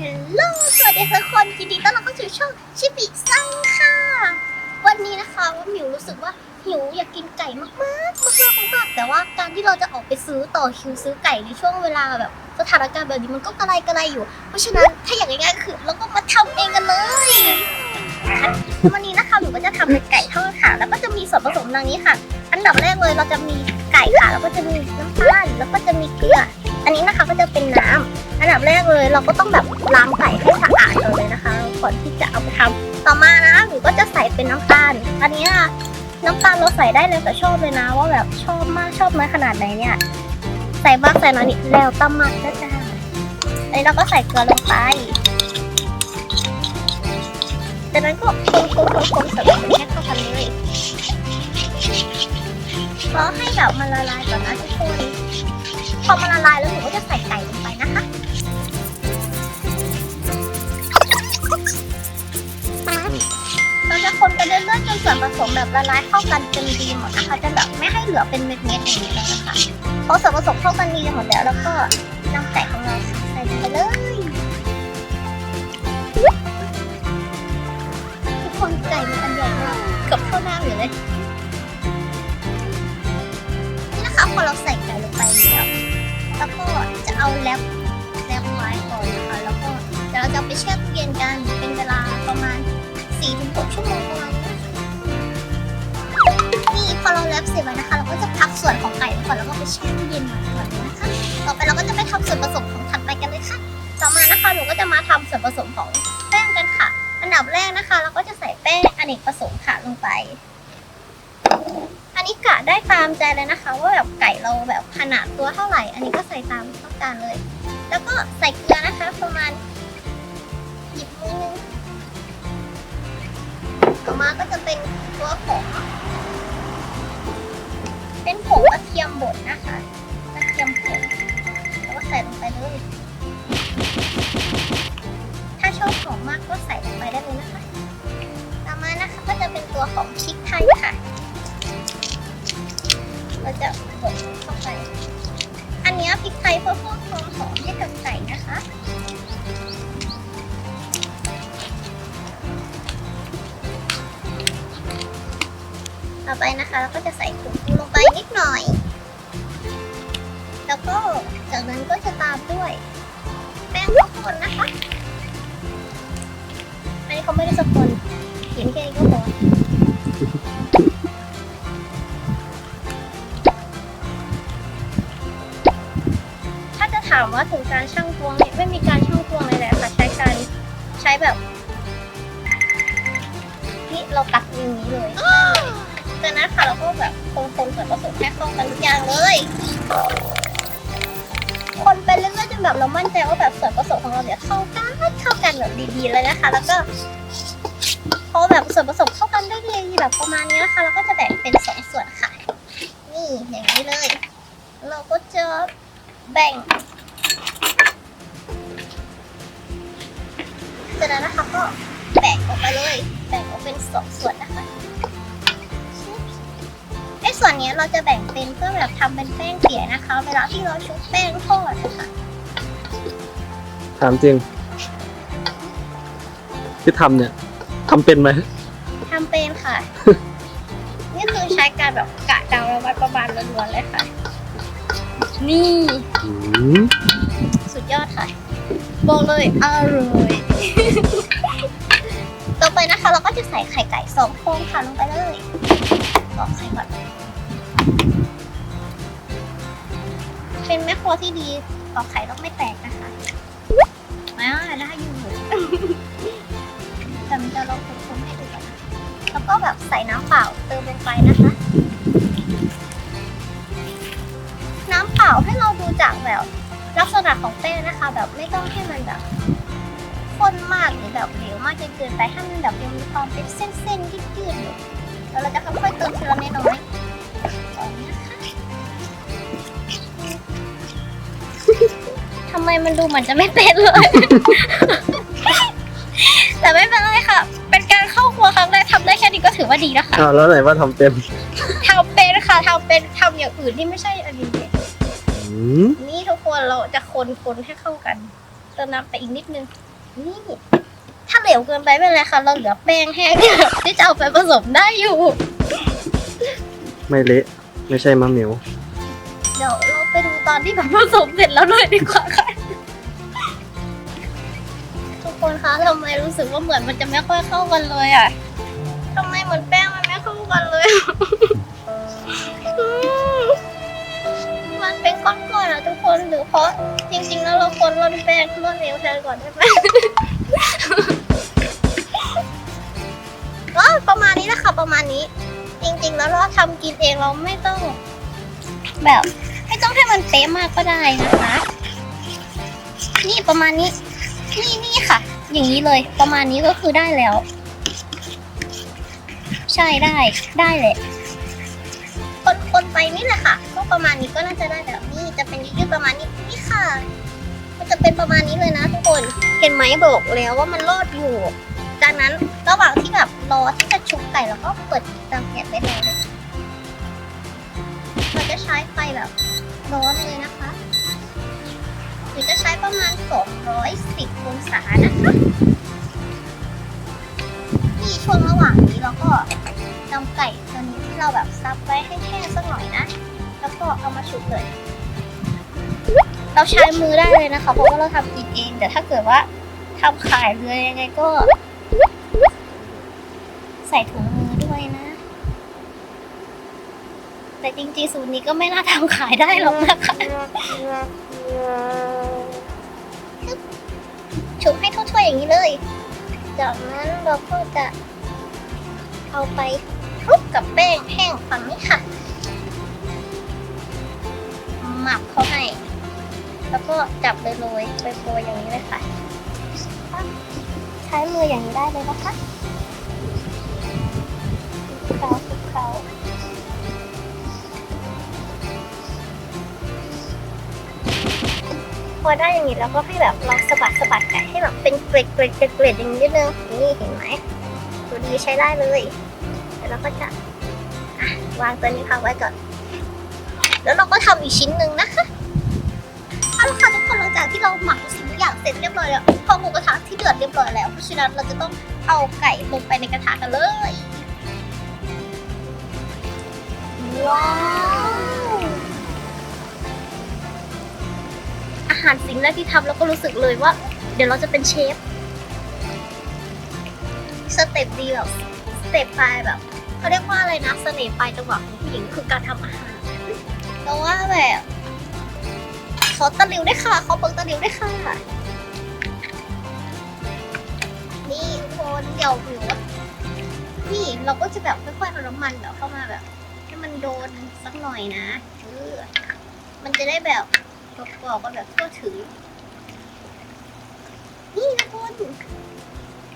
ฮลโหล สวัสดีทุกคน ยินดีต้อนรับเข้าสู่ช่องชิบิซังค่ะ วันนี้นะคะว่าหมิวรู้สึกว่าหิวอยากกินไก่มากๆมากๆมากๆแต่ว่าการที่เราจะออกไปซื้อต่อคิวซื้อไก่ในช่วงเวลาแบบสถานการณ์แบบนี้มันก็กระไรกระไรอยู่ เพราะฉะนั้นถ้าอย่างง่ายๆคือเราก็มาทำเองกันเลยวันนี้นะคะหนูก็จะทำเป็นไก่ทอดค่ะ แล้วก็จะมีส่วนผสมดังนี้ค่ะ อันดับแรกเลยเราจะมีไก่ค่ะ แล้วก็จะมีน้ำตาลแล้วก็จะมีเกลือ นนี้นะคะก็จะเป็นน้ำอันดับแรกเลย เราก็ต้องแบบล้างไก่ให้สะอาดก่อนเลยนะคะก่อนที่จะเอาไปทำต่อมานะหนูก็จะใส่เป็นน้ำตาล อันนี้นะน้ำตาลเราใส่ได้เลยแต่ชอบเลยนะ ว่าแบบชอบมากชอบน้อยขนาดไหนเนี่ย ใส่บ้างใส่น้อยนิดแล้วตำมักนะจ๊ะอันนี้เราก็ใส่เกลือลงไปจากนั้นก็คนคนคนคนใส่แบให้เข้ากันเลยรอให้แบบมันละลายก่อนนะทุกคน พอมันละลายแล้วหนูก็จะใส่ไก่ลงไปนะคะ เราจะคนไปเรื่อยๆจนส่วนผสมแบบละลายเข้ากันจนดีหมดนะคะจะแบบไม่ให้เหลือเป็นเม็ดๆอย่างนี้เลยนะคะพอส่วนผสมเข้ากันดีหมดแล้วแล้วก็นำไก่ของเราใส่ลงไปเลยทุกคนไก่มันอันใหญ่มากเกือบเท่าหน้าอยู่เลยนี่นะคะพอเราใส่ไก่ลงไปแล้ว แล้วก็จะเอาแรปแรปไว้ก่อนนะคะแล้วก็เดี๋ยวเราจะเอาไปแช่ตู้เย็นกันเป็นเวลาประมาณ4-6ชั่วโมงประมาณนี้นี่พอเราแรปเสร็จแล้วนะคะ เราก็จะพักส่วนของไก่ไว้ก่อนแล้วก็ไปแช่ตู้เย็นไว้ก่อนนะคะต่อไปเราก็จะไปทำส่วนผสมของถัดไปกันเลยค่ะ ต่อมานะคะหนูก็จะมาทำส่วนผสมของแป้งกันค่ะ อันดับแรกนะคะ เราก็จะใส่แป้งอเนกประสงค์ค่ะลงไป อันนี้กะได้ตามใจเลยนะคะ ว่าแบบไก่เราแบบขนาดตัวเท่าไหร่ อันนี้ก็ใส่ตามต้องการเลย แล้วก็ใส่เกลือนะคะ ประมาณหยิบมือนึงต่อมาก็จะเป็นตัวผงเป็นผงกระเทียมบดนะคะกระเทียมผงแล้วก็ใส่ลงไปเลยถ้าชอบหอมมากก็ใส่ลงไปได้เลยนะคะ ต่อมานะคะก็จะเป็นตัวของพริกไทยค่ะ เราจะบดเข้าไป อันนี้พริกไทยเพื่อเพิ่มความหอมให้กับไก่นะคะต่อไปนะคะเราก็จะใส่ผงปรุงลงไปนิดหน่อย แล้วก็จากนั้นก็จะตามด้วย แป้งข้าวโพดนะคะ อันนี้เขาไม่ได้สปอนเขียนแค่นี้ก็พอามว่าถึงการช่างตวงเนี่ยไม่มีการช่างตวงเลยแหละค่ะใช้การใช้แบบนี่เราตักอย่างนี้เลยจากนั้นค่ะเราก็แบบคนๆส่วนผสมให้เข้ากันทุกอย่างเลย คนไปเรื่อยๆจนแบบเรามั่นใจว่าแบบส่วนผสมของเราเนี่ยเข้ากันเข้ากันแบบดีๆเลยนะคะ แล้วก็พอแบบส่วนผสมเข้ากันได้ดีแบบประมาณนี้นะคะเราก็จะแบ่งเป็นสองส่วนค่ะ นี่อย่างนี้เลย เราก็จะแบ่ง จากนั้นนะคะก็แบ่งออกไปเลย แบ่งออกเป็นสองส่วนนะคะไอ้ส่วนเนี้ยเราจะแบ่งเป็นเพื่อแบบทำเป็นแป้งเปียกนะคะ เวลาที่เราชุบแป้งทอดนะคะถามจริง ที่ทำเนี่ยทำเป็นไหมทำเป็นค่ะ นี่คือใช้การแบบกะเดาระวัดประมาณล้วนๆเลยค่ะ นี่อืมสุดยอดค่ะ บอกเลยอร่อยต่อไปนะคะ เราก็จะใส่ไข่ไก่สองฟองค่ะลงไปเลยตอกไข่ก่อนเป็นแม่ครัวที่ดีตอกไข่ต้องไม่แตกนะคะอ่าได้อยู่แต่มันจะลองคนๆให้ดูก่อนแล้วก็แบบใส่น้ำเปล่าเติมลงไปนะคะ น้ำเปล่าให้เราดูจากแบบ ลักษณะของแป้งนะคะ แบบไม่ต้องให้มันแบบข้นมากหรือแบบเหลวมากจนเกินไปให้มันแบบยังมีความเป็นเส้นๆยืดๆอยู่แล้วเราจะค่อยๆเติมทีละน้อยๆก่อนนะคะทำไมมันดูเหมือนจะไม่เป็นเลย แต่ไม่เป็นไรค่ะ เป็นการเข้าครัวครั้งแรกทำได้แค่นี้ก็ถือว่าดีแล้วค่ะอ้าวแล้วไหนว่าทำเป็นทำเป็นค่ะทำเป็นทำอย่างอื่นที่ไม่ใช่อันนี้อืม นี่ทุกคนเราจะคนคนให้เข้ากันเติมน้ำไปอีกนิดนึงอนี่ ถ้าเหลวเกินไปไม่เป็นไรค่ะ เราเหลือแป้งแห้งที่จะเอาไปผสมได้อยู่ ไม่เละไม่ใช่มะเหมียวเดี๋ยวเราไปดูตอนที่แบบผสมเสร็จแล้วเลยดีกว่าค่ะทุกคนคะทำไมรู้สึกว่าเหมือนมันจะไม่ค่อยเข้ากันเลยอะทำไมเหมือนแป้งมันไม่เข้ากันเลย เป็นก้อนๆอะทุกคนหรือเพราะจริงๆ แล้วเราควรร่อนแป้งร่อนเอวแทนก่อนได้ไหม ก็ประมาณนี้นะคะประมาณนี้ จริงๆ แล้วเราทำกินเองเราไม่ต้อง แบบ ไม่ต้องให้มันเป๊ะมากก็ได้นะคะ นี่ประมาณนี้ นี่นี่ค่ะ อย่างนี้เลย ประมาณนี้ก็คือได้แล้ว ใช่ได้ได้เลยคนคนไปนี่แหละค่ะ ประมาณนี้ก็น่าจะได้แบบนี่จะเป็นยืดประมาณนี้นี่ค่ะมันจะเป็นประมาณนี้เลยนะทุกคนเห็นไหมบอกแล้วว่ามันรอดอยู่ จากนั้นระหว่างที่แบบรอที่จะชุบไก่แล้วก็เปิดเตาแก๊สได้เลยเราจะใช้ไฟแบบร้อนเลยนะคะหรือจะใช้ประมาณ 210องศานะคะนี่ช่วงระหว่างนี้เราก็นำไก่ตัวนี้ที่เราแบบซับไว้ให้แห้งสักหน่อยนะ แล้วก็เอามาชุบเลย เราใช้มือได้เลยนะคะ เพราะว่าเราทำกินเอง แต่ถ้าเกิดว่าทำขายเลยยังไงก็ ใส่ถุงมือด้วยนะ แต่จริงๆ สูตรนี้ก็ไม่น่าทำขายได้หรอกนะคะชุบให้ทั่วๆอย่างนี้เลย จากนั้นเราก็จะเอาไปคลุกกับแป้งแห้งฝั่งนี้ค่ะ หมักเขาให้ แล้วก็จับเลยโรยไปโปรยอย่างนี้เลยค่ะ ใช้มืออย่างนี้ได้เลยนะคะเคล้าเคล้าพอได้อย่างนี้แล้วก็ให้แบบลองสะบัดสะบัดไก่ให้แบบเป็นเกล็ดเกล็ดเกล็ดเกล็ดอย่างนี้นิดนึงนี่เห็นไหมตัวดีใช้ได้เลยแล้วเราก็จะวางตัวนี้พักไว้ก่อน แล้วเราก็ทำอีกชิ้นหนึ่งนะคะเอาละค่ะทุกคนหลังจากที่เราหมักทุกสิ่งทุกอย่างเสร็จเรียบร้อยแล้วพอหมูกระทะที่เดือดเรียบร้อยแล้วเพราะฉะนั้นเราจะต้องเอาไก่ลงไปในกระทะกันเลยว้าวอาหารสิ่งแรกที่ทำแล้วก็รู้สึกเลยว่า เดี๋ยวเราจะเป็นเชฟสเต็ปดีแบบสเต็ปปแบบเขาเรียกว่าอะไรนะเสน่ห์ปลายจังหวะของผู้หญิงคือการทำอาหาร แต่ว่าแบบขอตะหลิวได้วยค่ะขอเปิงตะหลิวได้วยค่ะ นี่ทุกคนเดี๋ยวหนูนี่เราก็จะแบบค่อยๆเอาน้ำมันแบบเข้ามาแบบ ให้มันโดนสักหน่อยนะเออมันจะได้แบบกรอบๆกันแบบทั่วถึงนี่ทุกคน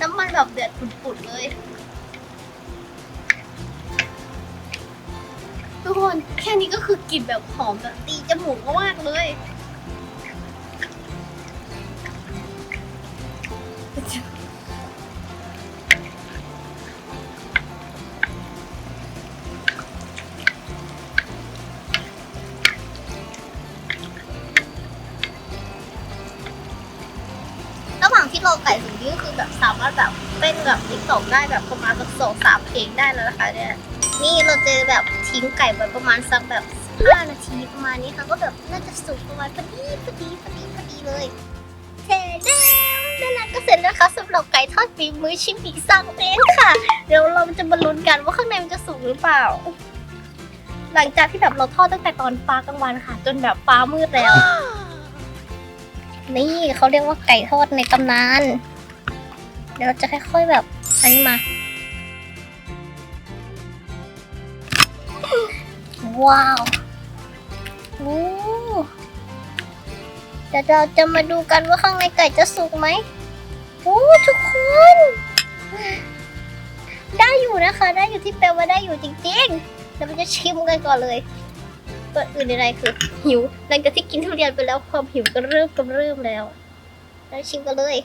น้ำมันแบบเดือดปุดๆเลย น แค่นี้ก็คือกลิ่นแบบหอมแบบตีจมูกมากเลย ระหว่างที่รอไก่ถึงนี้ก็คือแบบสามารถแบบเต้นแบบติ๊กตอกได้แบบประมาณสักสองสามเพลงได้แล้วนะคะเนี่ย นี่เราจะแบบทิ้งไก่ไว้ประมาณสักแบบห้านาทีประมาณนี้ค่ะก็แบบน่าจะสุกประมาณพอดีพอดีพอดีพอดีเลยเสร็จแล้วนั่นแหละก็เสร็จแล้วค่ะสำหรับไก่ทอดฝีมือชิมิซังเองค่ะ เดี๋ยวเราจะมาลุ้นกันว่าข้างในมันจะสุกหรือเปล่า หลังจากที่แบบเราทอดตั้งแต่ตอนฟ้ากลางวันค่ะ จนแบบฟ้ามืดแล้ว นี่เขาเรียกว่าไก่ทอดในตำนาน เดี๋ยวเราจะค่อยๆแบบอันนี้มา ว้าวโอ้เดี๋ยวเราจะมาดูกันว่าข้างในไก่จะสุกไหมโอ้ทุกคน ได้อยู่นะคะ ได้อยู่ที่แปลว่าได้อยู่จริงๆเดี๋ยวเราจะชิมกันก่อนเลยก่อนอื่นใดๆคือหิวหลังจากที่กินทุเรียนไปแล้วความหิวก็เริ่มกำเริ่มแล้วแล้วชิมกันเลย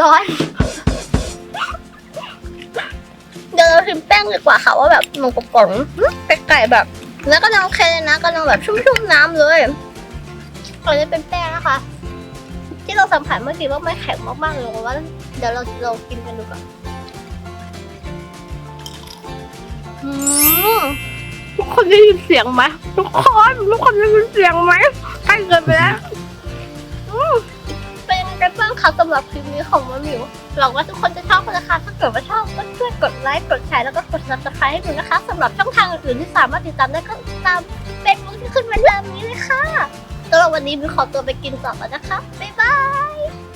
ร้อน เดี๋ยวเราชิมแป้งดีกว่าค่ะว่าแบบมันกรอบๆไก่ๆแบบเนื้อกำลังโอเคเลยนะกำลังแบบชุ่มๆน้ำเลยอันนี้เป็นแป้งนะคะ ที่เราสัมผัสเมื่อกี้ว่าไมันแข็งมากๆเลยว่าเดี๋ยวเราลองกินกันดูก่อนทุกคนได้ยินเสียงไหมทุกคนทุกคนได้ยินเสียงไหมใกล้เกินไปแล้ว ยังไงกันบ้างคะสำหรับคลิปนี้ของมะหมิวหวังว่าทุกคนจะชอบนนะคะถ้าเกิดว่าชอบก็ช่วยกดไลค์กดแชร์แล้วก็กด subscribe ให้หนูนะคะสำหรับช่องทางอื่นที่สามารถติดตามได้ก็ตามเป็นมุกที่ขึ้นมาตามนี้เลยค่ะสำหรับวันนี้มิวขอตัวไปกินต่อแล้วนะคะบ๊ายบาย